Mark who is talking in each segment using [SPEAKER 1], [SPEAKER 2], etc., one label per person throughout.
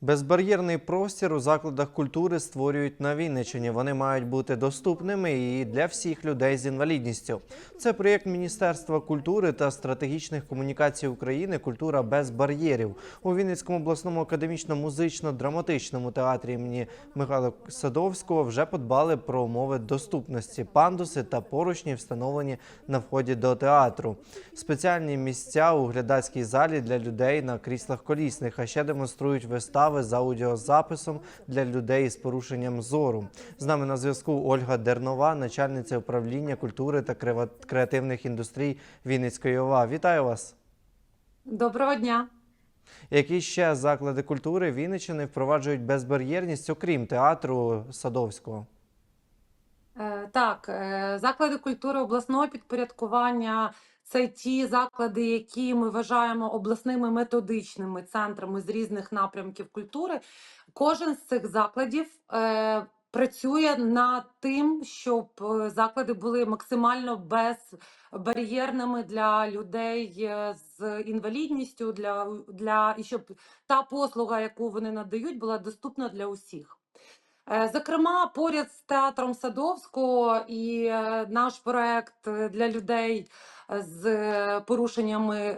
[SPEAKER 1] Безбар'єрний простір у закладах культури створюють на Вінниччині. Вони мають бути доступними і для всіх людей з інвалідністю. Це проєкт Міністерства культури та стратегічних комунікацій України Культура без бар'єрів у Вінницькому обласному академічно-музично-драматичному театрі імені Михайла Садовського вже подбали про умови доступності. Пандуси та поручні встановлені на вході до театру. Спеціальні місця у глядацькій залі для людей на кріслах колісних, а ще демонструють вистави з аудіозаписом для людей з порушенням зору. З нами на зв'язку Ольга Дернова, начальниця управління культури та креативних індустрій Вінницької ОВА. Вітаю вас!
[SPEAKER 2] Доброго дня.
[SPEAKER 1] Які ще заклади культури Вінниччини впроваджують безбар'єрність, окрім театру Садовського?
[SPEAKER 2] Так, е, заклади культури обласного підпорядкування це ті заклади, які ми вважаємо обласними методичними центрами з різних напрямків культури. Кожен з цих закладів е, працює над тим, щоб е, заклади були максимально безбар'єрними для людей е, з інвалідністю, для, для і щоб та послуга, яку вони надають, була доступна для усіх. Е, Зокрема, поряд з театром Садовського і е, наш проект е, для людей з порушеннями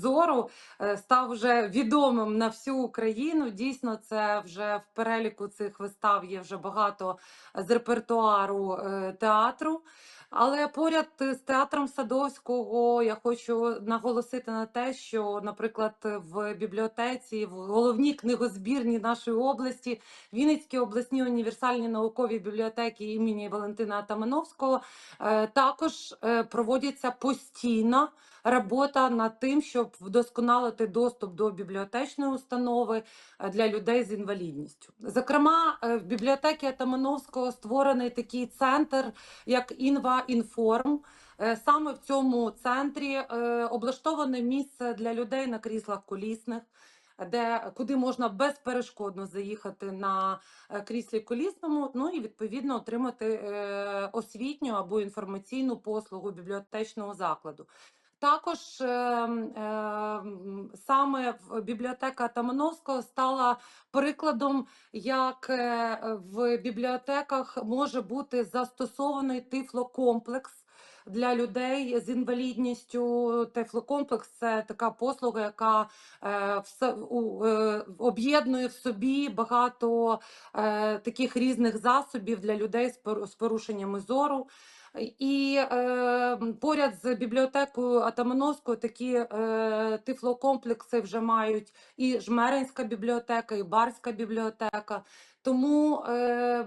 [SPEAKER 2] зору став вже відомим на всю Україну. Дійсно, це вже в переліку цих вистав є вже багато з репертуару е, театру. Але поряд з театром Садовського я хочу наголосити на те, що, наприклад, в бібліотеці, в головній книгозбірні нашої області, Вінницькі обласні універсальні наукові бібліотеки імені Валентина Атамановського е, також проводяться проводиться постійна робота над тим, щоб вдосконалити доступ до бібліотечної установи е, для людей з інвалідністю. Зокрема, е, в бібліотеці Атамановського створений такий центр, як Інва Інформ. Е, Саме в цьому центрі облаштоване місце для людей на кріслах колісних, де куди можна безперешкодно заїхати на кріслі колісному, ну і відповідно отримати освітню або інформаційну послугу бібліотечного закладу. Також е, м, е, м, саме бібліотека Тамановського стала прикладом, як е, в бібліотеках може бути застосований тифлокомплекс для людей з інвалідністю. Тифлокомплекс це така послуга, яка е, е, об'єднує в собі багато е, таких різних засобів для людей з порушеннями зору. І е, поряд з бібліотекою Атамановського такі е, тифлокомплекси вже мають і Жмеринська бібліотека, і Барська бібліотека. Тому е,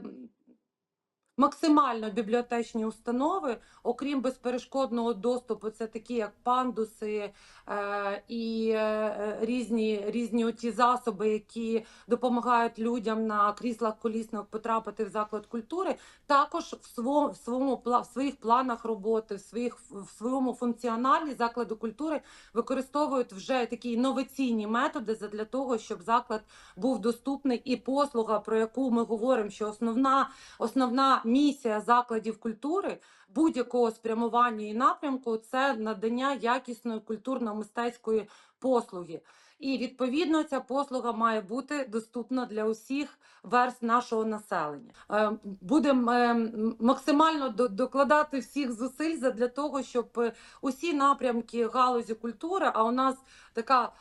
[SPEAKER 2] максимально бібліотечні установи, окрім безперешкодного доступу, це такі як пандуси е, і е, різні, різні оті засоби, які допомагають людям на кріслах колісних потрапити в заклад культури, також в своєму, в своєму в своїх планах роботи, в своїх в своєму функціоналі закладу культури використовують вже такі інноваційні методи для того, щоб заклад був доступний і послуга, про яку ми говоримо, що основна основна місія закладів культури будь-якого спрямування і напрямку це надання якісної культурно-мистецької послуги. І відповідно ця послуга має бути доступна для усіх верст нашого населення. Е, Будемо е, максимально докладати всіх зусиль для того, щоб е, усі напрямки галузі культури, а у нас така.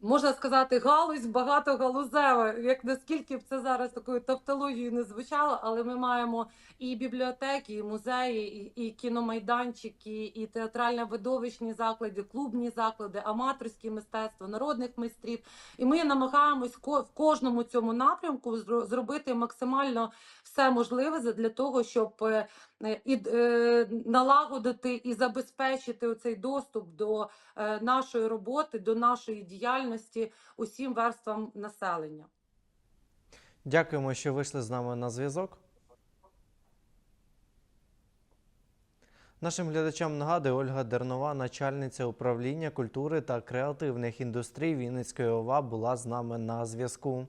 [SPEAKER 2] Можна сказати, галузь багатогалузева, як наскільки б це зараз такою тавтологією не звучало, але ми маємо і бібліотеки, і музеї, і, і кіномайданчики, і театрально-видовищні заклади, клубні заклади, аматорське мистецтво, народних майстрів. І ми намагаємось в кожному цьому напрямку зробити максимально все можливе для того, щоб е, і е, налагодити і забезпечити оцей доступ до е, нашої роботи, до нашої діяльності усім верствам населення.
[SPEAKER 1] Дякуємо, що вийшли з нами на зв'язок. Нашим глядачам нагадує Ольга Дернова, начальниця управління культури та креативних індустрій Вінницької ОВА, була з нами на зв'язку.